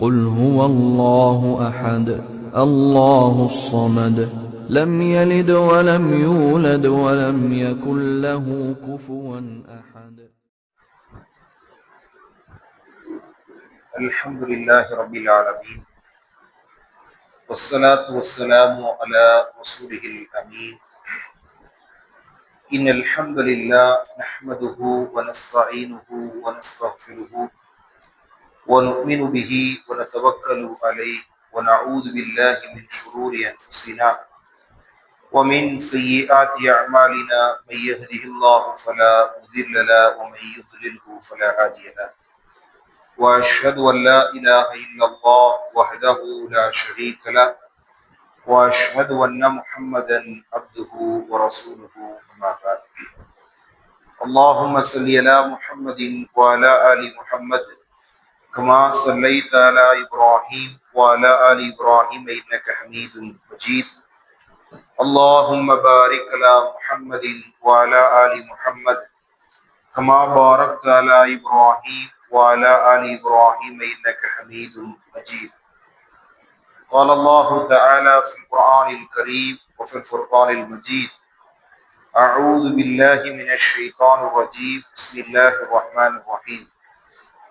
قل هو الله أحد الله الصمد. لم يلد ولم يولد ولم يكن له كفوا أحد. الحمد لله رب العالمين والصلاة والسلام على رسوله الأمين. إن الحمد لله نحمده ونستعينه ونستغفره ونؤمن به ونتوكل عليه ونعوذ بالله من شرور أنفسنا ومن سيئات أعمالنا من يهده الله فلا مضل له ومن يضلله فلا هادي له. وأشهد أن لا إله إلا الله وحده لا شريك له. وأشهد أن محمدا عبده ورسوله أما بعد. اللهم صل على محمد وعلى آل محمد كما صليت على إبراهيم وعلى آل إبراهيم إنك حميد مجيد. اللهم بارك على محمد وعلى آل محمد كما باركت على إبراهيم وعلى آل إبراهيم إنك حميد مجيد. قال الله تعالى في القرآن الكريم وفي الفرقان المجيد أعوذ بالله من الشيطان الرجيم. بسم الله الرحمن الرحيم.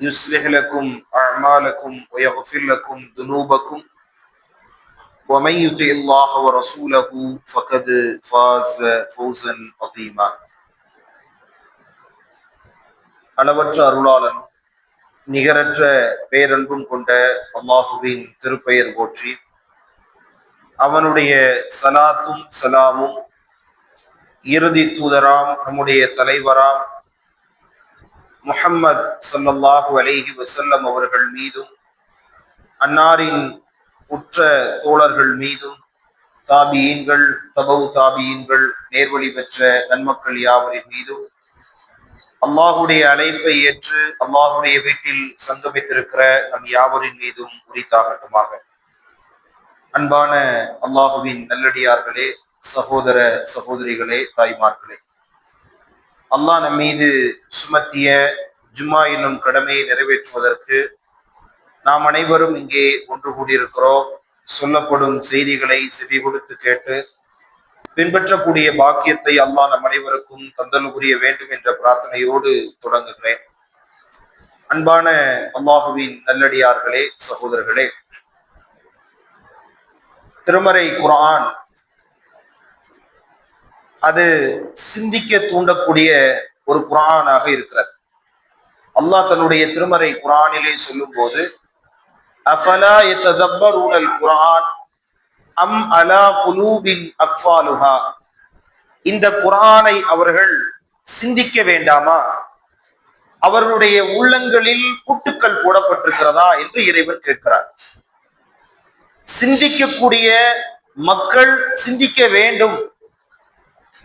يصلح لكم اعمالكم ويغفر لكم ذنوبكم ومن يطع الله ورسوله فقد فاز فوزا عظيما அளவற்ற அருளாளனும் நிகரற்ற பேரன்பும் கொண்ட அல்லாஹுவின் திருப்பெயர் போற்றி அவனுடைய சலாத்தும் சலாமும் இறுதி தூதராம் நம்முடைய தலைவராம் முஹம்மது சல்லல்லாஹு அலேஹி வசல்லம் அவர்கள் மீதும் அன்னாரின் உற்ற தோழர்கள் மீதும் தாபியீன்கள் தபவு தாபியீன்கள் நேர்வழி பெற்ற நன்மக்கள் யாவரின் மீதும் அல்லாஹுடைய அழைப்பை ஏற்று அல்லாஹுடைய வீட்டில் சங்கமித்திருக்கிற நம் யாவரின் மீதும் உரித்தாகட்டுமாக. அன்பான அல்லாஹுவின் நல்லடியார்களே சகோதர சகோதரிகளே தாய்மார்களே அல்லாஹ் நம் மீது சுமத்திய ஜும்மா என்னும் கடமையை நிறைவேற்றுவதற்கு நாம் அனைவரும் இங்கே ஒன்று கூடியிருக்கிறோம். சொல்லப்படும் செய்திகளை செவி கொடுத்து கேட்டு பின்பற்றக்கூடிய பாக்கியத்தை அல்லாஹ் நம் அனைவருக்கும் தந்தல் புரிய வேண்டும் என்ற பிரார்த்தனையோடு தொடங்குகிறேன். அன்பான அல்லாஹுவின் நல்லடியார்களே சகோதரர்களே திருமறை குரான் அது சிந்திக்க தூண்டக்கூடிய ஒரு குரானாக இருக்கிறது. அல்லாஹ் தன்னுடைய திருமறை குரானிலே சொல்லும் போது அஃபலா எத்ததப்பரூனல் குரான் அம் அலா குலூபின் அக்ஃபாலுஹா இந்த குரானை அவர்கள் சிந்திக்க வேண்டாமா? அவர்களுடைய உள்ளங்களில் புட்டுக்கள் போடப்பட்டிருக்கிறதா என்று இறைவன் கேட்கிறார். சிந்திக்கக்கூடிய மக்கள் சிந்திக்க வேண்டும்.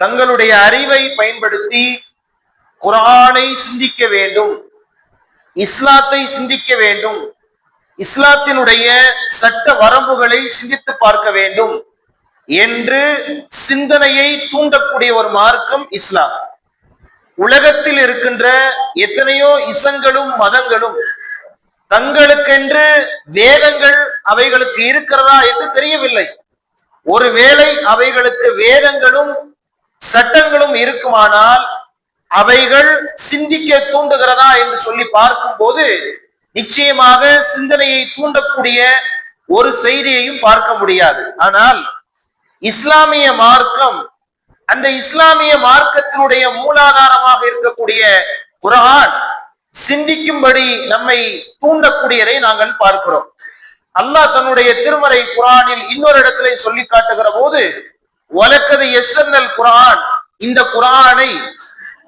தங்களுடைய அறிவை பயன்படுத்தி குரானை சிந்திக்க வேண்டும் இஸ்லாத்தை சிந்திக்க வேண்டும் இஸ்லாத்தினுடைய சட்ட வரம்புகளை சிந்தித்து பார்க்க வேண்டும் என்று சிந்தனையை தூண்டக்கூடிய ஒரு மார்க்கம் இஸ்லாம். உலகத்தில் இருக்கின்ற எத்தனையோ இசங்களும் மதங்களும் தங்களுக்கென்று வேதங்கள் அவைகளுக்கு இருக்கிறதா என்று தெரியவில்லை. ஒருவேளை அவைகளுக்கு வேதங்களும் சட்டங்களும் இருக்குமானால் அவைகள் சிந்திக்க தூண்டுகிறதா என்று சொல்லி பார்க்கும் போது நிச்சயமாக சிந்தனையை தூண்டக்கூடிய ஒரு செய்தியையும் பார்க்க முடியாது. ஆனால் இஸ்லாமிய மார்க்கம் அந்த இஸ்லாமிய மார்க்கத்தினுடைய மூலாதாரமாக இருக்கக்கூடிய குரான் சிந்திக்கும்படி நம்மை தூண்டக்கூடியதை நாங்கள் பார்க்கிறோம். அல்லாஹ் தன்னுடைய திருமறை குரானில் இன்னொரு இடத்துல சொல்லி காட்டுகிற போது வழக்கது எஸ்என்எல் குரான். இந்த குரானை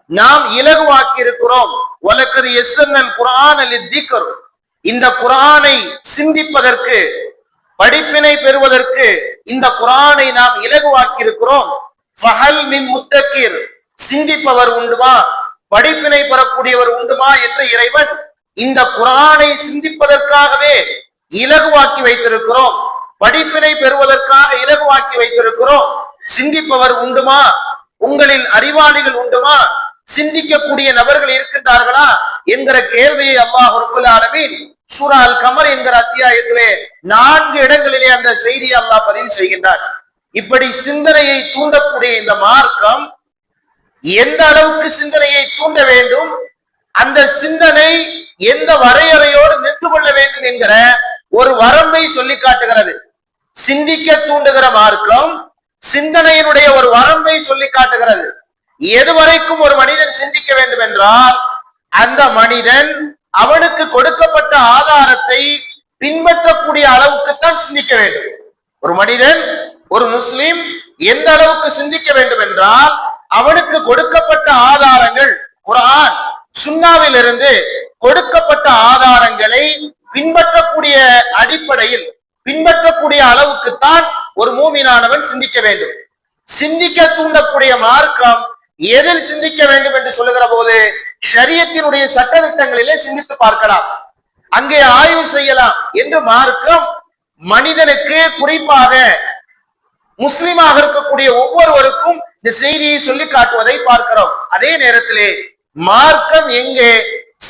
நாம் இலகுவாக்கி இருக்கிறோம் வழக்கது எஸ்என்எல் குரான் அலி தீக்கர் இந்த குரானை சிந்திப்பதற்கு படிப்பினை பெறுவதற்கு இந்த குரானை நாம் இலகுவாக்கி இருக்கிறோம் ஃபஹல் மின் முத்தக்கீர். சிந்திப்பவர் உண்டுமா? படிப்பினை பெறக்கூடியவர் உண்டுமா என்ற இறைவன் இந்த குரானை சிந்திப்பதற்காகவே இலகுவாக்கி வைத்திருக்கிறோம். படிப்பினை பெறுவதற்காக இலகுவாக்கி வைத்திருக்கிறோம். சிந்திப்பவர் உண்டுமா? உங்களில் அறிவாளிகள் உண்டுமா? சிந்திக்கக்கூடிய நபர்கள் இருக்கின்றார்களா? என்கிற கேள்வியை அல்லாஹ் ரபுல் ஆலமீன் சூரா அல் கமர் என்கிற அத்தியாயத்திலே நான்கு இடங்களிலே அந்த செய்தியை அல்லாஹ் பதிவு செய்கின்றார் இப்படி சிந்தனையை தூண்டக்கூடிய இந்த மார்க்கம் எந்த அளவுக்கு சிந்தனையை தூண்ட வேண்டும்? அந்த சிந்தனை எந்த வரையறையோடு நின்று கொள்ள வேண்டும் என்கிற ஒரு வரம்பை சொல்லி காட்டுகிறது. சிந்திக்க தூண்டுகிற மார்க்கம் சிந்தனையினுடைய ஒரு வரம்பை சொல்லி காட்டுகிறது. எதுவரைக்கும் ஒரு மனிதன் சிந்திக்க வேண்டும் என்றால் அந்த மனிதன் அவனுக்கு கொடுக்கப்பட்ட ஆதாரத்தை பின்பற்றக்கூடிய அளவுக்குத்தான் சிந்திக்க வேண்டும். ஒரு மனிதன் ஒரு முஸ்லிம் எந்த அளவுக்கு சிந்திக்க வேண்டும் என்றால் அவனுக்கு கொடுக்கப்பட்ட ஆதாரங்கள் குரான் சுண்ணாவிலிருந்து கொடுக்கப்பட்ட ஆதாரங்களை பின்பற்றக்கூடிய அடிப்படையில் பின்பற்றக்கூடிய அளவுக்குத்தான் ஒரு மூமினானவன் சிந்திக்க வேண்டும். சிந்திக்க தூண்டக்கூடிய மார்க்கம் எதில் சிந்திக்க வேண்டும் என்று சொல்லுகிற போது சரியத்தினுடைய சட்டத்திட்டங்களிலே சிந்தித்து பார்க்கலாம். அங்கே ஆய்வு செய்யலாம் என்று மார்க்கம் மனிதனுக்கு குறிப்பாக முஸ்லிமாக இருக்கக்கூடிய ஒவ்வொருவருக்கும் இந்த செய்தியை சொல்லி காட்டுவதை பார்க்கிறோம். அதே நேரத்திலே மார்க்கம் எங்கே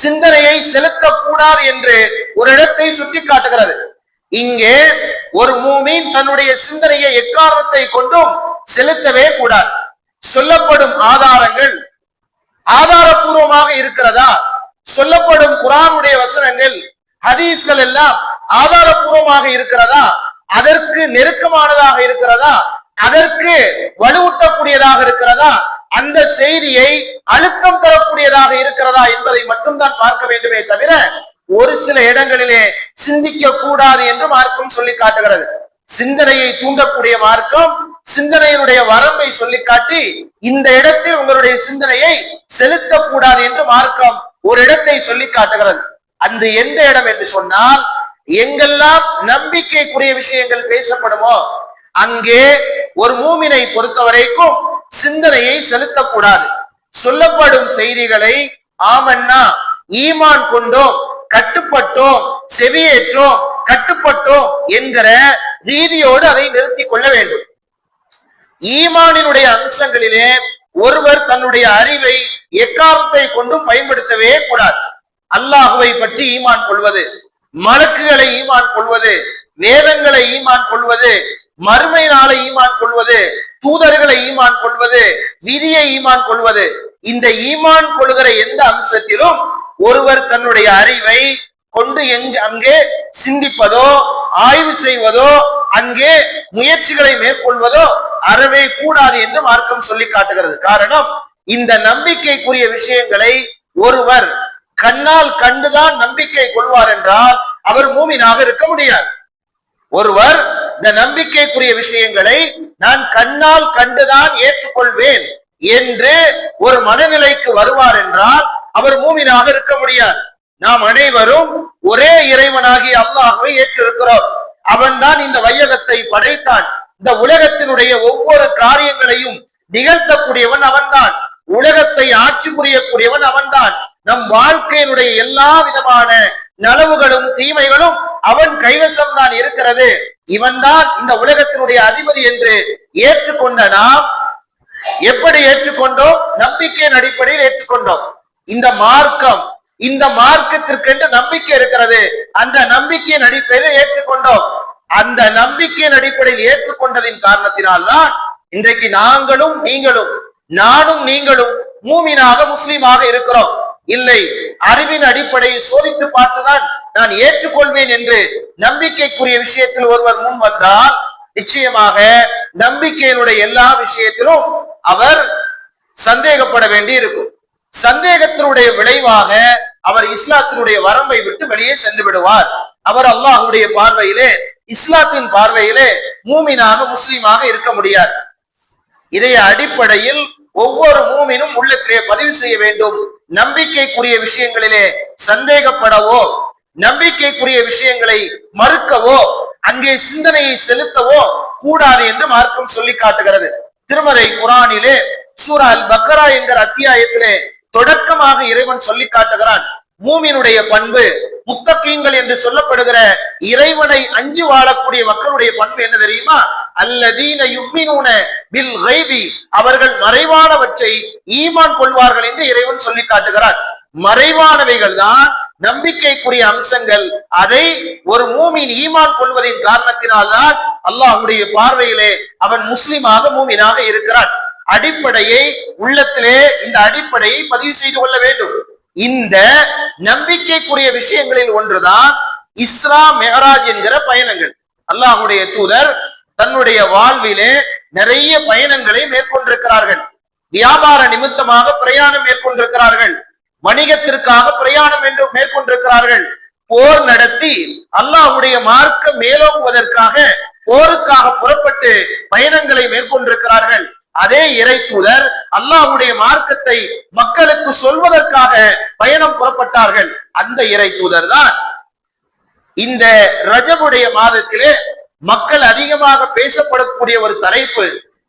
சிந்தனையை செலுத்தக்கூடாது என்று ஒரு இடத்தை சுட்டி காட்டுகிறது இங்கே ஒரு மூமின் தன்னுடைய சிந்தனையை எக்காரணத்தை கொண்டும் செலுத்தவே கூடாது. சொல்லப்படும் ஆதாரங்கள் ஆதாரபூர்வமாக இருக்கிறதா? சொல்லப்படும் குரானுடைய வசனங்கள் ஹதீஸ்கள் எல்லாம் ஆதாரபூர்வமாக இருக்கிறதா? அதற்கு நெருக்கமானதாக இருக்கிறதா? அதற்கு வலுவூட்டக்கூடியதாக இருக்கிறதா? அந்த செய்தியை அழுத்தம் தரக்கூடியதாக இருக்கிறதா என்பதை மட்டும்தான் பார்க்க வேண்டுமே தவிர ஒரு சில இடங்களிலே சிந்திக்க கூடாது என்று மார்க்கம் சொல்லி காட்டுகிறது. சிந்தனையை தூண்டக்கூடிய மார்க்கம் சிந்தனையினுடைய வரம்பை சொல்லி காட்டி இந்த இடத்தில் உங்களுடைய சிந்தனையை செலுத்தக்கூடாது என்று மார்க்கம் ஒரு இடத்தை சொல்லி காட்டுகிறது. அந்த எந்த இடம் என்று சொன்னால் எங்கெல்லாம் நம்பிக்கைக்குரிய விஷயங்கள் பேசப்படுமோ அங்கே ஒரு மூமினை பொறுத்த வரைக்கும் சிந்தனையை செலுத்தக்கூடாது. சொல்லப்படும் செய்திகளை ஆமன்னா ஈமான் கொண்டோம். கட்டுப்பட்டோம் செவியேற்றோம் கட்டுப்பட்டோம் என்கிற ரீதியோடு அதை நிறுத்திக் கொள்ள வேண்டும். ஈமானினுடைய அம்சங்களிலே ஒருவர் தன்னுடைய அறிவை எக்காரத்தை கொண்டும் பயன்படுத்தவே கூடாது. அல்லாஹுவை பற்றி ஈமான் கொள்வது மலக்குகளை ஈமான் கொள்வது வேதங்களை ஈமான் கொள்வது மறுமை நாளை ஈமான் கொள்வது தூதர்களை ஈமான் கொள்வது விதியை ஈமான் கொள்வது இந்த ஈமான் கொள்கிற எந்த அம்சத்திலும் ஒருவர் தன்னுடைய அறிவை கொண்டு எங்கு அங்கே சிந்திப்பதோ ஆய்வு செய்வதோ அங்கே முயற்சிகளை மேற்கொள்வதோ அறவே கூடாது என்று மார்க்கம் சொல்லி காட்டுகிறது. காரணம் இந்த நம்பிக்கைக்குரிய விஷயங்களை ஒருவர் கண்ணால் கண்டுதான் நம்பிக்கை கொள்வார் என்றால் அவர் மூமினாக இருக்க முடியாது. ஒருவர் இந்த நம்பிக்கைக்குரிய விஷயங்களை நான் கண்ணால் கண்டுதான் ஏற்றுக்கொள்வேன் என்று ஒரு மனநிலைக்கு வருவார் என்றால் அவர் மூமினாக இருக்க முடியாது. நாம் அனைவரும் ஒரே இறைவனாகி அல்லாஹ்வை ஏற்றிருக்கிறோம். அவன்தான் இந்த வையகத்தை படைத்தான். இந்த உலகத்தினுடைய ஒவ்வொரு காரியங்களையும் நிகழ்த்தக்கூடியவன் அவன்தான். உலகத்தை ஆட்சி புரியக்கூடியவன் அவன்தான். நம் வாழ்க்கையினுடைய எல்லா விதமான நலவுகளும் தீமைகளும் அவன் கைவசம் தான் இருக்கிறது. இவன்தான் இந்த உலகத்தினுடைய அதிபதி என்று ஏற்றுக்கொண்ட நாம் எப்படி ஏற்றுக்கொண்டோம்? நம்பிக்கையின் அடிப்படையில் ஏற்றுக்கொண்டோம். இந்த மார்க்கம் இந்த மார்க்கத்திற்கென்று நம்பிக்கை இருக்கிறது. அந்த நம்பிக்கையின் அடிப்படையில் ஏற்றுக்கொண்டோம். அந்த நம்பிக்கையின் அடிப்படையில் ஏற்றுக்கொண்டதின் காரணத்தினால்தான் இன்றைக்கு நாங்களும் நீங்களும் நானும் நீங்களும் மூமினாக முஸ்லீமாக இருக்கிறோம். இல்லை அறிவின் அடிப்படையை சோதித்து பார்த்துதான் நான் ஏற்றுக்கொள்வேன் என்று நம்பிக்கைக்குரிய விஷயத்தில் ஒருவர் முன் வந்தால் நிச்சயமாக நம்பிக்கையினுடைய எல்லா விஷயத்திலும் அவர் சந்தேகப்பட வேண்டி இருக்கும் சந்தேகத்தினுடைய விளைவாக அவர் இஸ்லாத்தினுடைய வரம்பை விட்டு வெளியே சென்று விடுவார் அவர் அல்லாஹுடைய பார்வையிலே இஸ்லாத்தின் பார்வையிலே மூமினாக முஸ்லீமாக இருக்க முடியாது. இதைய அடிப்படையில் ஒவ்வொரு மூமினும் உள்ளத்திலே பதிவு செய்ய வேண்டும். நம்பிக்கைக்குரிய விஷயங்களிலே சந்தேகப்படவோ நம்பிக்கைக்குரிய விஷயங்களை மறுக்கவோ அங்கே சிந்தனையை செலுத்தவோ கூடாது என்று மார்க்கம் சொல்லி காட்டுகிறது. திருமறை குரானிலே சூரா அல் பக்கரா என்கிற அத்தியாயத்திலே தொடக்கமாக இறைவன் சொல்லி காட்டுகிறான். மூமினுடைய பண்பு முத்தகீன்கள் என்று சொல்லப்படுகிற இறைவனை அஞ்சு வாழக்கூடிய மக்களுடைய பண்பு என்ன தெரியுமா? அல்லதீன யுக்மினூன பில் கைபி. அவர்கள் மறைவானவற்றை ஈமான் கொள்வார்கள் என்று இறைவன் சொல்லி காட்டுகிறார் மறைவானவைகள் தான் நம்பிக்கைக்குரிய அம்சங்கள். அதை ஒரு மூமின் ஈமான் கொள்வதின் காரணத்தினால்தான் அல்லாஹ்வுடைய பார்வையிலே அவன் முஸ்லிமாக மூமினாக இருக்கிறான். அடிப்படையை உள்ளத்திலே இந்த அடிப்படையை பதிவு செய்து கொள்ள வேண்டும். இந்த நம்பிக்கைக்குரிய விஷயங்களில் ஒன்றுதான் இஸ்ரா மெஹராஜ் என்கிற பயணங்கள். அல்லாஹுடைய தூதர் தன்னுடைய வாழ்விலே நிறைய பயணங்களை மேற்கொண்டிருக்கிறார்கள். வியாபார நிமித்தமாக பிரயாணம் மேற்கொண்டிருக்கிறார்கள். வணிகத்திற்காக பிரயாணம் என்று மேற்கொண்டிருக்கிறார்கள். போர் நடத்தி அல்லாஹுடைய மார்க்க மேலோங்குவதற்காக போருக்காக புறப்பட்டு பயணங்களை மேற்கொண்டிருக்கிறார்கள். அதே இறை தூதர் அல்லாஹ்வுடைய மார்க்கத்தை மக்களுக்கு சொல்வதற்காக பயணம் புறப்பட்டார்கள். அந்த இறை தூதர் தான் இந்த ரஜமுடைய மாதத்திலே மக்கள் அதிகமாக பேசப்படக்கூடிய ஒரு தலைப்பு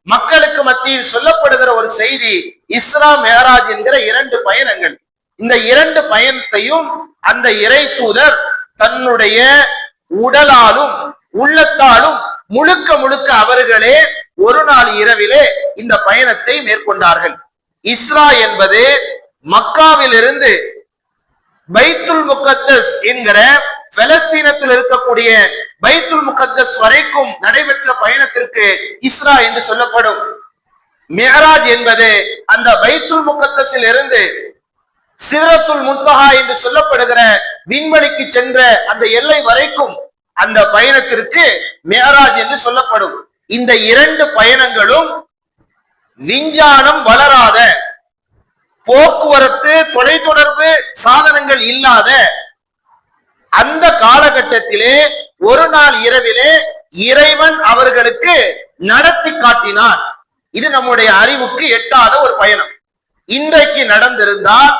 மக்களுக்கு மத்தியில் சொல்லப்படுகிற ஒரு செய்தி இஸ்ரா மேராஜ் என்கிற இரண்டு பயணங்கள். இந்த இரண்டு பயணத்தையும் அந்த இறை தூதர் தன்னுடைய உடலாலும் உள்ளத்தாலும் முழுக்க முழுக்க அவர்களே ஒரு நாள் இரவிலே இந்த பயணத்தை மேற்கொண்டார்கள். இஸ்ரா என்பது மக்காவிலிருந்து பைத்துல் முகத்தஸ் என்கிற பலஸ்தீனத்தில் இருக்கக்கூடிய பைத்துல் முகத்தஸ் வரைக்கும் நடைபெற்ற பயணத்திற்கு இஸ்ரா என்று சொல்லப்படும். மெஹராஜ் என்பது அந்த பைத்துல் முகத்தஸில் இருந்து சிரத்துல் முன்பகா என்று சொல்லப்படுகிற விண்வெளிக்கு சென்ற அந்த எல்லை வரைக்கும் அந்த பயணத்திற்கு மெஹராஜ் என்று சொல்லப்படும். இந்த இரண்டு பயணங்களும் விஞ்ஞானம் வளராத போக்குவரத்து தொலைத்தொடர்பு சாதனங்கள் இல்லாத அந்த காலகட்டத்திலே ஒரு நாள் இரவிலே இறைவன் அவர்களுக்கு நடத்தி காட்டினான் இது நம்முடைய அறிவுக்கு எட்டாத ஒரு பயணம். இன்றைக்கு நடந்திருந்தால்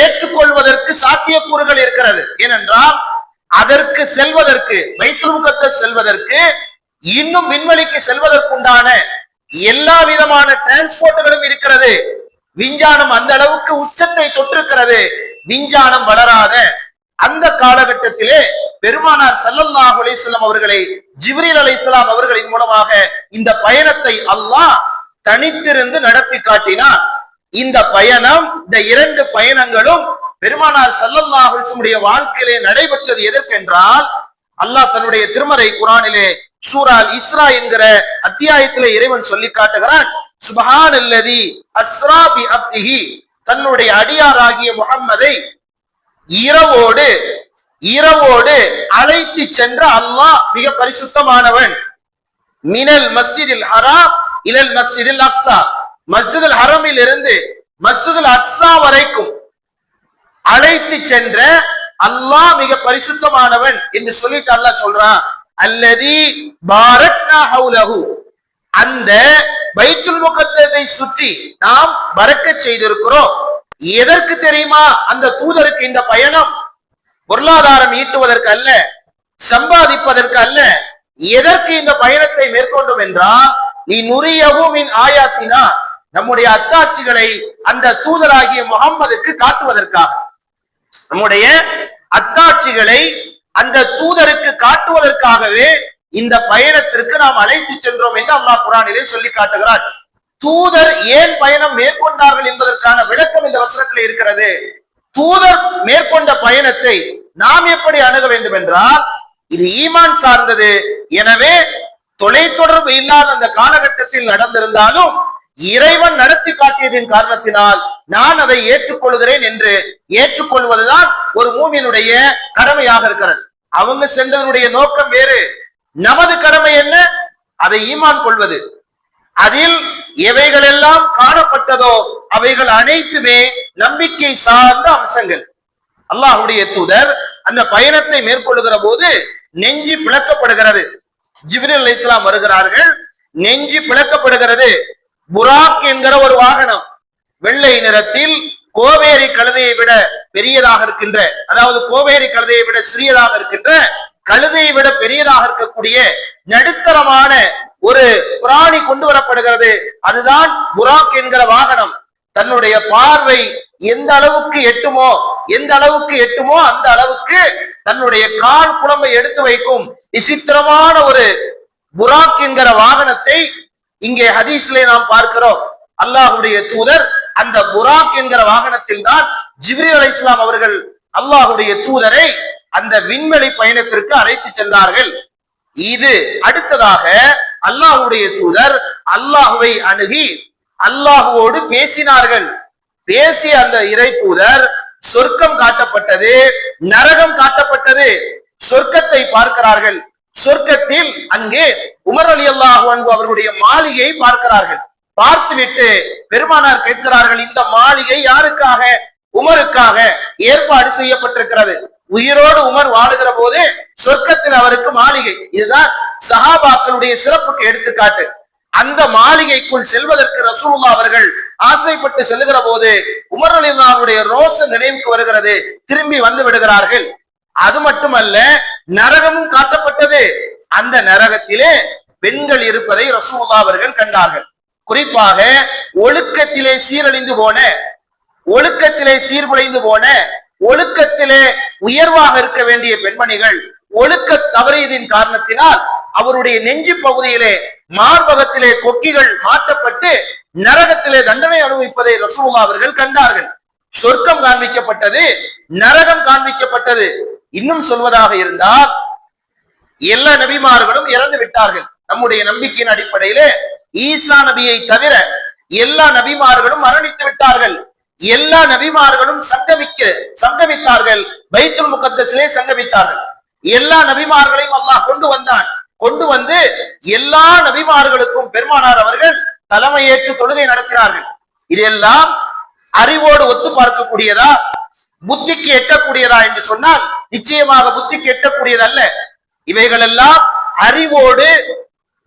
ஏற்றுக்கொள்வதற்கு சாத்தியக்கூறுகள் இருக்கிறது. ஏனென்றால் அதற்கு செல்வதற்கு வைத்திருமுகத்தை செல்வதற்கு இன்னும் விண்வெளிக்கு செல்வதற்குண்டான எல்லா விதமான டிரான்ஸ்போர்ட்டுகளும் இருக்கிறது. விஞ்ஞானம் அந்த அளவுக்கு உச்சத்தை தொற்றிருக்கிறது விஞ்ஞானம் வளராத அந்த காலகட்டத்திலே பெருமானார் சல்லல்லாஹ் அலிஸ்லாம் அவர்களை ஜிப்ரீல் அலைஹிஸ்ஸலாம் அவர்களின் மூலமாக இந்த பயணத்தை அல்லாஹ் தனித்திருந்து நடத்தி காட்டினார். இந்த பயணம் இந்த இரண்டு பயணங்களும் பெருமானார் சல்லல்லாஹ் அலைஹி வாழ்க்கையிலே நடைபெற்றது எதற்கென்றால் அல்லாஹ் தன்னுடைய திருமறை குரானிலே சூரால் இஸ்ரா என்கிற அத்தியாயத்துல இறைவன் சொல்லி காட்டுகிறான் சுபஹான் அல்லதி அஸ்ரா பி அப்திஹி. தன்னுடைய அடியாராகிய முகம்மதை இரவோடு இரவோடு அழைத்து சென்ற அல்லாஹ் மிக பரிசுத்தமானவன். மினல் மஸ்ஜிதில் ஹராம் இலல் மஸ்ஜிதில் அக்ஸா. மஸ்ஜிதில் ஹரமில் இருந்து மஸ்ஜிதில் அக்ஸா வரைக்கும் அழைத்து சென்ற அல்லாஹ் மிக பரிசுத்தமானவன் என்று சொல்லிட்டு அல்லாஹ் சொல்றான் அல்லது பாரக்னா அந்த பைத்துல் முகத்தை சுற்றி நாம் பறக்க செய்திருக்கிறோம். எதற்கு தெரியுமா? அந்த தூதருக்கு இந்த பயணம். பொருளாதாரம் ஈட்டுவதற்கு அல்ல சம்பாதிப்பதற்கு அல்ல. எதற்கு இந்த பயணத்தை மேற்கொண்டோம் என்றால் நீ நுரியவும் மின் ஆயாத்தினா நம்முடைய அத்தாட்சிகளை அந்த தூதராகிய முகம்மதுக்கு காட்டுவதற்காக. நம்முடைய அத்தாட்சிகளை அந்த தூதருக்கு காட்டுவதற்காகவே இந்த பயணத்திற்கு நாம் அழைத்து சென்றோம் என்று அல்லாஹ் குரானிலே சொல்லி காட்டுகிறார் தூதர் ஏன் பயணம் மேற்கொண்டார்கள் என்பதற்கான விளக்கம் இந்த வசனத்தில் இருக்கிறது. தூதர் மேற்கொண்ட பயணத்தை நாம் எப்படி அணுக வேண்டும் என்றால் இது ஈமான் சார்ந்தது. எனவே தொலைத்தொடர்பு இல்லாத அந்த காலகட்டத்தில் நடந்திருந்தாலும் இறைவன் நடத்தி காட்டியதின் காரணத்தினால் நான் அதை ஏற்றுக்கொள்கிறேன் என்று ஏற்றுக்கொள்வதுதான் ஒரு மூமியனுடைய கடமையாக இருக்கிறது. அவங்க சென்றதனுடைய நோக்கம் வேறு. நமது கடமை என்ன? அதை ஈமான் கொள்வது. அதில் எவைகள் எல்லாம் காணப்பட்டதோ அவைகள் அனைத்துமே நம்பிக்கை சார்ந்த அம்சங்கள். அல்லாஹுடைய தூதர் அந்த பயணத்தை மேற்கொள்ளுகிற போது நெஞ்சு பிளக்கப்படுகிறது. ஜிவ்னல் இஸ்லாம் வருகிறார்கள். நெஞ்சு பிளக்கப்படுகிறது. புராக் என்கிற ஒரு வாகனம். வெள்ளை நிறத்தில் கோவேரி கழுதையை விட பெரியதாக இருக்கின்ற அதாவது கோவேரி கழுதையை விட சிறியதாக இருக்கின்ற கழுதையை விட பெரியதாக இருக்கக்கூடிய நடுத்தரமான ஒரு பிராணி கொண்டு வரப்படுகிறது. அதுதான் புராக் என்கிற வாகனம். தன்னுடைய பார்வை எந்த அளவுக்கு எட்டுமோ எந்த அளவுக்கு எட்டுமோ அந்த அளவுக்கு தன்னுடைய கால் குழம்பை எடுத்து வைக்கும் விசித்திரமான ஒரு புராக் என்கிற வாகனத்தை இங்கே ஹதீஸ்லே நாம் பார்க்கிறோம். அல்லாஹுடைய தூதர் அந்த புராக் என்கிற வாகனத்தில் தான் ஜிப்ரி அலை இஸ்லாம் அவர்கள் அல்லாஹுடைய தூதரை அந்த விண்வெளி பயணத்திற்கு அழைத்து சென்றார்கள். இது அடுத்ததாக அல்லாஹுடைய தூதர் அல்லாஹுவை அணுகி அல்லாஹுவோடு பேசினார்கள். பேசிய அந்த இறை தூதர் சொர்க்கம் காட்டப்பட்டது நரகம் காட்டப்பட்டது சொர்க்கத்தை பார்க்கிறார்கள். சொர்க்கத்தில் அங்கே உமர் அலி அல்லாஹு அன்பு அவர்களுடைய மாளிகையை பார்க்கிறார்கள். பார்த்துவிட்டு பெருமானார் கேட்கிறார்கள் இந்த மாளிகை யாருக்காக? உமருக்காக ஏற்பாடு செய்யப்பட்டிருக்கிறது. உயிரோடு உமர் வாழுகிற போது சொர்க்கத்தில் அவருக்கு மாளிகை. இதுதான் சஹாபாக்களுடைய சிறப்புக்கு எடுத்துக்காட்டு. அந்த மாளிகைக்குள் செல்வதற்கு ரசூலுல்லா அவர்கள் ஆசைப்பட்டு செல்லுகிற போது உமர் அலிதாவுடைய ரோச நினைவுக்கு வருகிறது. திரும்பி வந்து விடுகிறார்கள். அது மட்டுமல்ல நரகமும் காட்டப்பட்டது. அந்த நரகத்திலே பெண்கள் இருப்பதை ரசூலுல்லா அவர்கள் கண்டார்கள். குறிப்பாக ஒழுக்கத்திலே சீரழிந்து போன ஒழுக்கத்திலே சீர்குலைந்து போன ஒழுக்கத்திலே உயர்வாக இருக்க வேண்டிய பெண்மணிகள் ஒழுக்க தவறியதின் காரணத்தினால் அவருடைய நெஞ்சு பகுதியிலே மார்பகத்திலே கொக்கிகள் மாற்றப்பட்டு நரகத்திலே தண்டனை அனுபவிப்பதை ரசூலுல்லா அவர்கள் கண்டார்கள். சொர்க்கம் காண்பிக்கப்பட்டது நரகம் காண்பிக்கப்பட்டது. இன்னும் சொல்வதாக இருந்தால் எல்லா நபிமார்களும் இறந்து விட்டார்கள். நம்முடைய நம்பிக்கையின் அடிப்படையிலே ஈசா நபியை தவிர எல்லா நபிமார்களும் மரணித்து விட்டார்கள். எல்லா நபிமார்களும் சங்கமிக்க சங்கமித்தார்கள். பைத்துல் முகத்தத்திலே சங்கமித்தார்கள். எல்லா நபிமார்களையும் அல்லாஹ் கொண்டு வந்தான். கொண்டு வந்து எல்லா நபிமார்களுக்கும் பெருமானார் அவர்கள் தலைமையேற்று தொழுகை நடத்தினார்கள். இதெல்லாம் அறிவோடு ஒத்து பார்க்கக்கூடியதா? புத்திக்கு எட்டக்கூடியதா என்று சொன்னால் நிச்சயமாக புத்திக்கு எட்டக்கூடியதல்ல. இவைகளெல்லாம் இவைகள் எல்லாம் அறிவோடு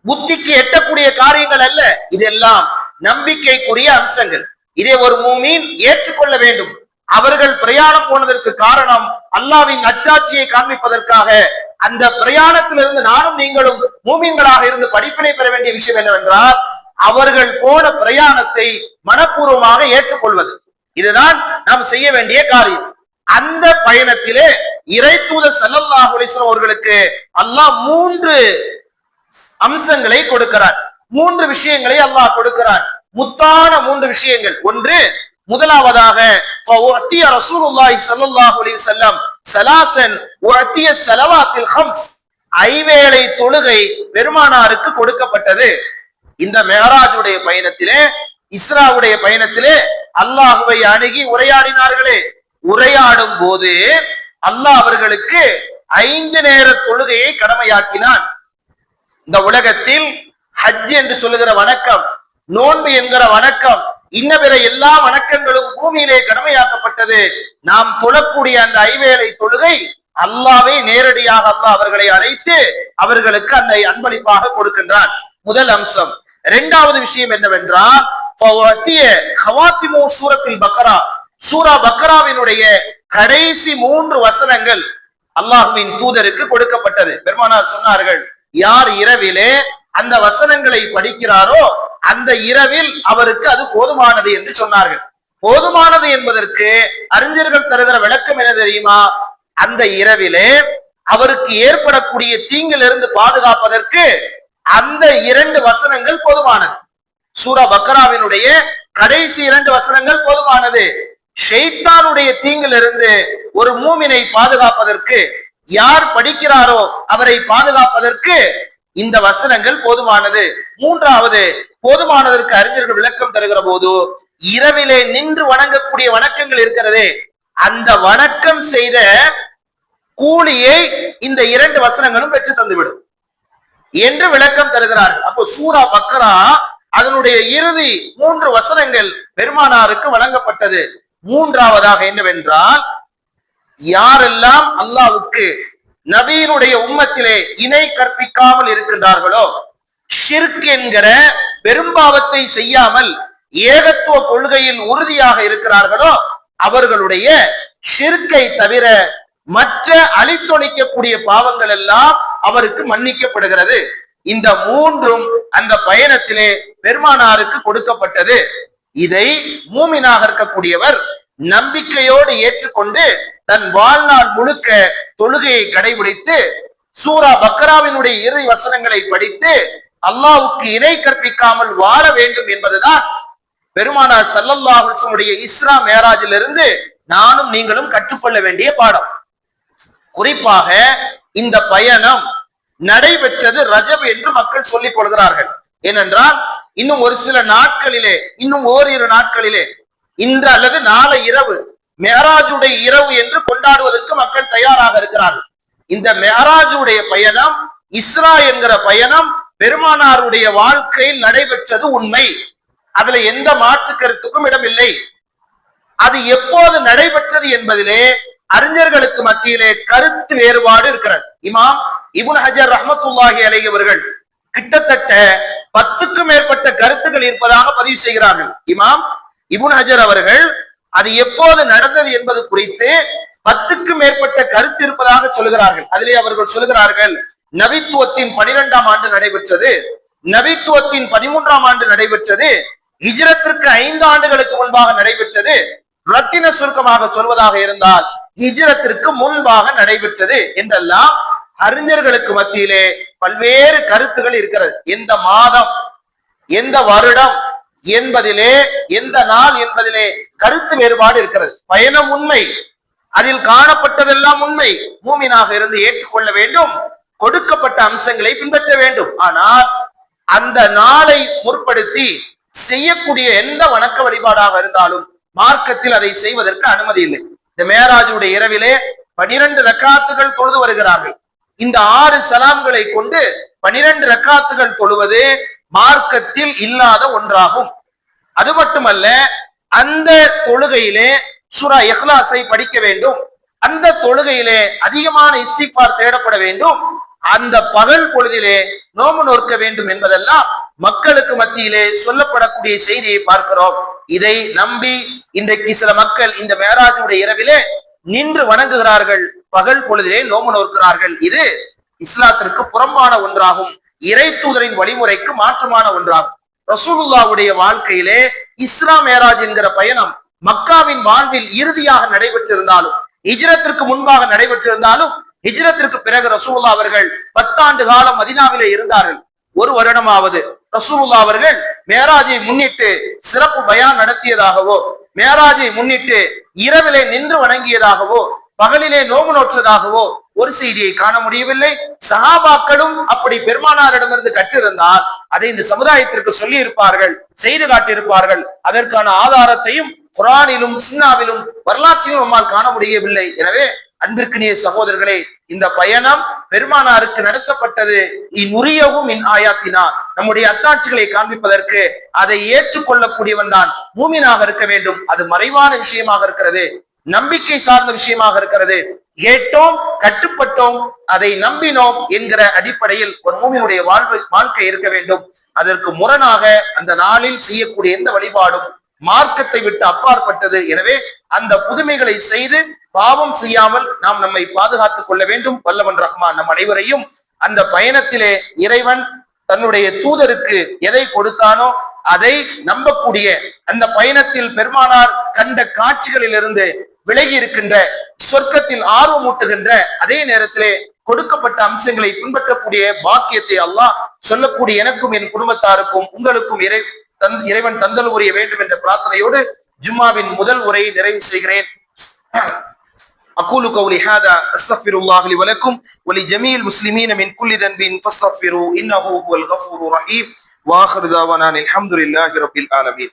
புத்திக்கு எட்டக்கூடிய காரியங்கள் அல்ல. இதெல்லாம் நம்பிக்கைக்குரிய அம்சங்கள். இதை ஒரு மூமீன் ஏற்றுக்கொள்ள வேண்டும். அவர்கள் பிரயாணம் போனதற்கு காரணம் அல்லாவின் அச்சாட்சியை காண்பிப்பதற்காக. அந்த பிரயாணத்திலிருந்து நானும் நீங்களும் மூமீன்களாக இருந்து படிப்பினை பெற வேண்டிய விஷயம் என்னவென்றால் அவர்கள் போன பிரயாணத்தை மனப்பூர்வமாக ஏற்றுக்கொள்வது. இதுதான் நாம் செய்ய வேண்டிய காரியம். அந்த பயணத்திலே இறை தூதர் அவர்களுக்கு அல்லாஹ் மூன்று அம்சங்களை கொடுக்கிறார். மூன்று விஷயங்களை அல்லாஹ் கொடுக்கிறார். முத்தான மூன்று விஷயங்கள். ஒன்று முதலாவதாக ஐவேளை தொழுகை பெருமானாருக்கு கொடுக்கப்பட்டது. இந்த மெஹராஜுடைய பயணத்திலே இஸ்ராவுடைய பயணத்திலே அல்லாஹுவை அணுகி உரையாடினார்களே. உரையாடும் போது அல்லாஹ் அவர்களுக்கு ஐந்து நேர தொழுகையை கடமையாக்கினான். இந்த உலகத்தில் ஹஜ் என்று சொல்லுகிற வணக்கம் நோன்பு என்கிற வணக்கம் இன்ன பிற எல்லா வணக்கங்களும் பூமியிலே கடமையாக்கப்பட்டது. நாம் தொழக்கூடிய அந்த ஐவேளை தொழுகை அல்லாவே நேரடியாக அல்லாஹ் அவர்களை அழைத்து அவர்களுக்கு அந்த அன்பளிப்பாக கொடுக்கின்றான். முதல் அம்சம். இரண்டாவது விஷயம் என்னவென்றால் பக்ரா சூரத்தில் சூரா பக்ராவினுடைய கடைசி மூன்று வசனங்கள் அல்லாஹுவின் தூதருக்கு கொடுக்கப்பட்டது. பெருமானார் சொன்னார்கள் யார் இரவிலே அந்த வசனங்களை படிக்கிறாரோ அந்த இரவில் அவருக்கு அது போதுமானது என்று சொன்னார்கள். போதுமானது என்பதற்கு அறிஞர்கள் தருகிற விளக்கம் என்ன தெரியுமா? அந்த இரவிலே அவருக்கு ஏற்படக்கூடிய தீங்கிலிருந்து பாதுகாப்பதற்கு அந்த இரண்டு வசனங்கள் போதுமானது. சூரா பக்ராவினுடைய கடைசி இரண்டு வசனங்கள் போதுமானது. ஷெய்தானுடைய தீங்கிலிருந்து ஒரு மூமினை பாதுகாப்பதற்கு யார் படிக்கிறாரோ அவரை பாதுகாப்பதற்கு இந்த வசனங்கள் போதுமானது. மூன்றாவது போதுமானதற்கு அறிஞர்கள் விளக்கம் தருகிற போது இரவிலே நின்று வணங்கக்கூடிய வணக்கங்கள் இருக்கிறதே. அந்த வணக்கம் செய்த கூலியை இந்த இரண்டு வசனங்களும் பெற்று தந்துவிடும். என்று விளக்கம் தருகிறார்கள். அப்போ சூரா பக்ரா அதனுடைய இறுதி மூன்று வசனங்கள் பெருமானாருக்கு வழங்கப்பட்டது. மூன்றாவதாக என்னவென்றால் யாரெல்லாம் அல்லாவுக்கு நபியினுடைய உம்மத்திலே இணை கற்பிக்காமல் இருக்கின்றார்களோ ஷிர்க் என்கிற பெரும்பாவத்தை செய்யாமல் ஏகத்துவ கொள்கையில் உறுதியாக இருக்கிறார்களோ அவர்களுடைய ஷிர்கை தவிர மற்ற அழித்தொழிக்கக்கூடிய பாவங்கள் எல்லாம் அவருக்கு மன்னிக்கப்படுகிறது. இந்த மூன்றும் அந்த பயணத்திலே பெருமானாருக்கு கொடுக்கப்பட்டது. இதை மூமினாக இருக்கக்கூடியவர் நம்பிக்கையோடு ஏற்றுக்கொண்டு தன் வாழ்நாள் முழுக்க தொழுகையை கடைபிடித்து சூரா பக்ராவினுடைய இறுதி வசனங்களை படித்து அல்லாவுக்கு இணை கற்பிக்காமல் வாழ வேண்டும் என்பதுதான் பெருமானார் சல்லல்லாஹுடைய இஸ்ரா மேராஜிலிருந்து நானும் நீங்களும் கற்றுக்கொள்ள வேண்டிய பாடம். குறிப்பாக இந்த பயணம் நடைபெற்றது ரஜப் என்று மக்கள் சொல்லிக் கொள்கிறார்கள். ஏனென்றால் இன்னும் ஒரு சில நாட்களிலே இன்னும் ஓரிரு நாட்களிலே இன்று அல்லது நாளை இரவு மேராஜுடைய இரவு என்று கொண்டாடுவதற்கு மக்கள் தயாராக இருக்கிறார்கள். இந்த மேராஜுடைய பயணம் இஸ்ரா என்கிற பயணம் பெருமானாருடைய வாழ்க்கையில் நடைபெற்றது உண்மை. அதுல எந்த மாற்று கருத்துக்கும் இடமில்லை அது எப்போது நடைபெற்றது என்பதிலே அறிஞர்களுக்கு மத்தியிலே கருத்து வேறுபாடு இருக்கிறது. இமாம் இபுன் ஹஜர் ரஹமத்துல்லாஹி அலை அவர்கள் கிட்டத்தட்ட பத்துக்கும் மேற்பட்ட கருத்துக்கள் இருப்பதாக பதிவு செய்கிறார்கள். இமாம் இபுன் ஹஜர் அவர்கள் அது எப்போது நடந்தது என்பது குறித்து பத்துக்கும் மேற்பட்ட கருத்து இருப்பதாக சொல்கிறார்கள் அதிலே அவர்கள் சொல்கிறார்கள் நபித்துவத்தின் பனிரெண்டாம் ஆண்டு நடைபெற்றது. நபித்துவத்தின் பதிமூன்றாம் ஆண்டு நடைபெற்றது. ஹிஜ்ரத்திற்கு ஐந்து ஆண்டுகளுக்கு முன்பாக நடைபெற்றது. ரத்தின சுருக்கமாக சொல்வதாக இருந்தால் ஹிஜ்ரத்திற்கு முன்பாக நடைபெற்றது என்றெல்லாம் அறிஞர்களுக்கு மத்தியிலே பல்வேறு கருத்துகள் இருக்கிறது. எந்த மாதம் எந்த வருடம் என்பதிலே எந்த நாள் என்பதிலே கருத்து வேறுபாடு இருக்கிறது. பயணம் உண்மை. அதில் காணப்பட்டதெல்லாம் உண்மை. மூமினாக இருந்து ஏற்றுக்கொள்ள வேண்டும். கொடுக்கப்பட்ட அம்சங்களை பின்பற்ற வேண்டும். ஆனால் அந்த நாளை முற்படுத்தி செய்யக்கூடிய எந்த வணக்க வழிபாடாக இருந்தாலும் மார்க்கத்தில் அதை செய்வதற்கு அனுமதி இல்லை. இந்த மேராஜுடைய இரவிலே பனிரெண்டு ரக்காத்துகள் தொழுது வருகிறார்கள். இந்த ஆறு சலாம்களை கொண்டு பனிரெண்டு ரக்காத்துகள் தொழுவது மார்க்கத்தில் இல்லாத ஒன்றாகும். அது மட்டுமல்ல அந்த தொழுகையிலே சுரா எஹ்லாஸை படிக்க வேண்டும். அந்த தொழுகையிலே அதிகமான இஸ்திஃபார் தேடப்பட வேண்டும். அந்த பகல் பொழுதிலே நோம்பு நோக்க வேண்டும் என்பதெல்லாம் மக்களுக்கு மத்தியிலே சொல்லப்படக்கூடிய செய்தியை பார்க்கிறோம். இதை நம்பி இன்றைக்கு சில மக்கள் இந்த மேராஜுடைய இரவிலே நின்று வணங்குகிறார்கள். பகல் பொழுதிலே நோம்பு நோக்கிறார்கள் இது இஸ்லாத்திற்கு புறம்பான ஒன்றாகும். இறை தூதரின் வழிமுறைக்கு மாற்றமான ஒன்றாகும். ரசூலுல்லாவுடைய வாழ்க்கையிலே இஸ்லாம் மேராஜ் என்கிற பயணம் மக்காவின் வாழ்வில் இறுதியாக நடைபெற்றிருந்தாலும் ஹிஜ்ரத்திற்கு முன்பாக நடைபெற்றிருந்தாலும் ஹிஜ்ரத்திற்கு பிறகு ரசூலுல்லா அவர்கள் பத்தாண்டு காலம் மதினாவிலே இருந்தார்கள். ஒரு வருடமாவது ரசூலுல்லா அவர்கள் மேராஜை முன்னிட்டு சிறப்பு பயான் நடத்தியதாகவோ மேராஜை முன்னிட்டு இரவிலே நின்று வணங்கியதாகவோ பகலிலே நோம்பு நோற்றதாகவோ ஒரு செய்தியை காண முடியவில்லை. சகாபாக்களும் அப்படி பெருமானாரிடமிருந்து கற்றிருந்தால் அதை இந்த சமுதாயத்திற்கு சொல்லி இருப்பார்கள் செய்து காட்டியிருப்பார்கள். அதற்கான ஆதாரத்தையும் குரானிலும் சுண்ணாவிலும் வரலாற்றிலும் நம்மால் காண முடியவில்லை. எனவே அன்பிற்கினிய சகோதரர்களே இந்த பயணம் பெருமானாருக்கு நடத்தப்பட்டது. இந்நுரியவும் இன் ஆயாத்தினா நம்முடைய அத்தாட்சிகளை காண்பிப்பதற்கு அதை ஏற்றுக்கொள்ளக்கூடியவன் தான் மூமினாக இருக்க வேண்டும். அது மறைவான விஷயமாக இருக்கிறது. நம்பிக்கை சார்ந்த விஷயமாக இருக்கிறது. கேட்டோம் கட்டுப்பட்டோம் அதை நம்பினோம் என்கிற அடிப்படையில் ஒரு மூமியினுடைய வாழ்வு வாழ்க்கை இருக்க வேண்டும். அதற்கு முரணாக அந்த நாளில் செய்யக்கூடிய எந்த வழிபாடும் மார்க்கத்தை விட்டு அப்பாற்பட்டது. எனவே அந்த புதுமைகளை செய்து பாவம் செய்யாமல் நாம் நம்மை பாதுகாத்துக் கொள்ள வேண்டும். வல்லவன் ரஹ்மான் நம் அனைவரையும் அந்த பயணத்திலே இறைவன் தன்னுடைய தூதருக்கு எதை கொடுத்தானோ அதை நம்பக்கூடிய அந்த பயணத்தில் பெருமானார் கண்ட காட்சிகளிலிருந்து விலகி இருக்கின்ற சொர்க்கத்தில் ஆர்வமூட்டுகின்ற அதே நேரத்திலே கொடுக்கப்பட்ட அம்சங்களை பின்பற்றக்கூடிய பாக்கியத்தை அல்லாஹ் சொல்லக்கூடிய எனக்கும் என் குடும்பத்தாருக்கும் உங்களுக்கும் இறை தந் இறைவன் தந்தல் உரிய வேண்டும் என்ற பிரார்த்தனையோடு ஜும்மாவின் முதல் உரையை நிறைவு செய்கிறேன் أقول قولي هذا أستغفر الله لي ولكم ولجميع المسلمين من كل ذنب فاستغفروا إنه هو الغفور الرحيم وآخر دعوانا الحمد لله رب العالمين